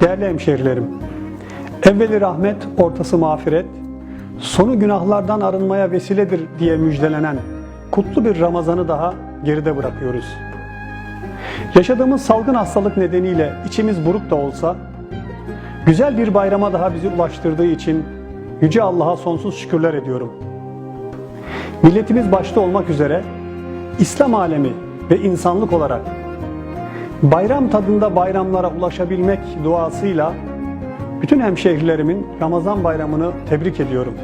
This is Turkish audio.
Değerli hemşehrilerim, evveli rahmet, ortası mağfiret, sonu günahlardan arınmaya vesiledir diye müjdelenen kutlu bir Ramazan'ı daha geride bırakıyoruz. Yaşadığımız salgın hastalık nedeniyle içimiz buruk da olsa, güzel bir bayrama daha bizi ulaştırdığı için Yüce Allah'a sonsuz şükürler ediyorum. Milletimiz başta olmak üzere İslam alemi ve insanlık olarak bayram tadında bayramlara ulaşabilmek duasıyla bütün hemşehrilerimin Ramazan bayramını tebrik ediyorum.